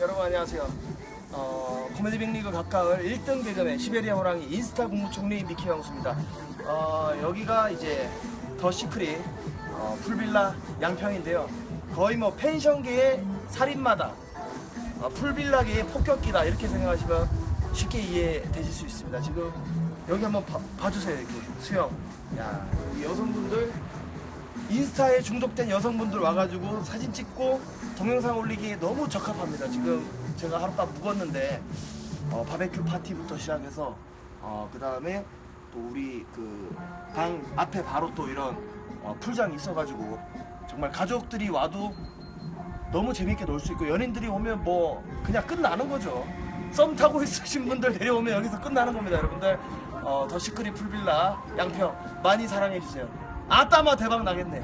여러분 안녕하세요. 어, 코미디 빅리그 가까울 1등 대전의 시베리아 호랑이 인스타 국무총리 미키 형수입니다. 어, 여기가 이제 더 시크릿 어, 풀빌라 양평인데요. 거의 뭐 펜션계의 살인마다 어, 풀빌라계의 폭격기다 이렇게 생각하시면 쉽게 이해되실 수 있습니다. 지금 여기 한번 봐, 봐주세요. 여기 수영. 야, 이 여성분들 인스타에 중독된 여성분들 와가지고 사진 찍고 동영상 올리기에 너무 적합합니다. 지금 제가 하룻밤 묵었는데 어, 바베큐 파티부터 시작해서 어, 그 다음에 또 우리 그 방 앞에 바로 또 이런 어, 풀장이 있어가지고 정말 가족들이 와도 너무 재밌게 놀 수 있고 연인들이 오면 뭐 그냥 끝나는 거죠. 썸 타고 있으신 분들 내려오면 여기서 끝나는 겁니다, 여러분들. 어, 더 시크릿 풀빌라 양평 많이 사랑해 주세요. 아따마 대박 나겠네.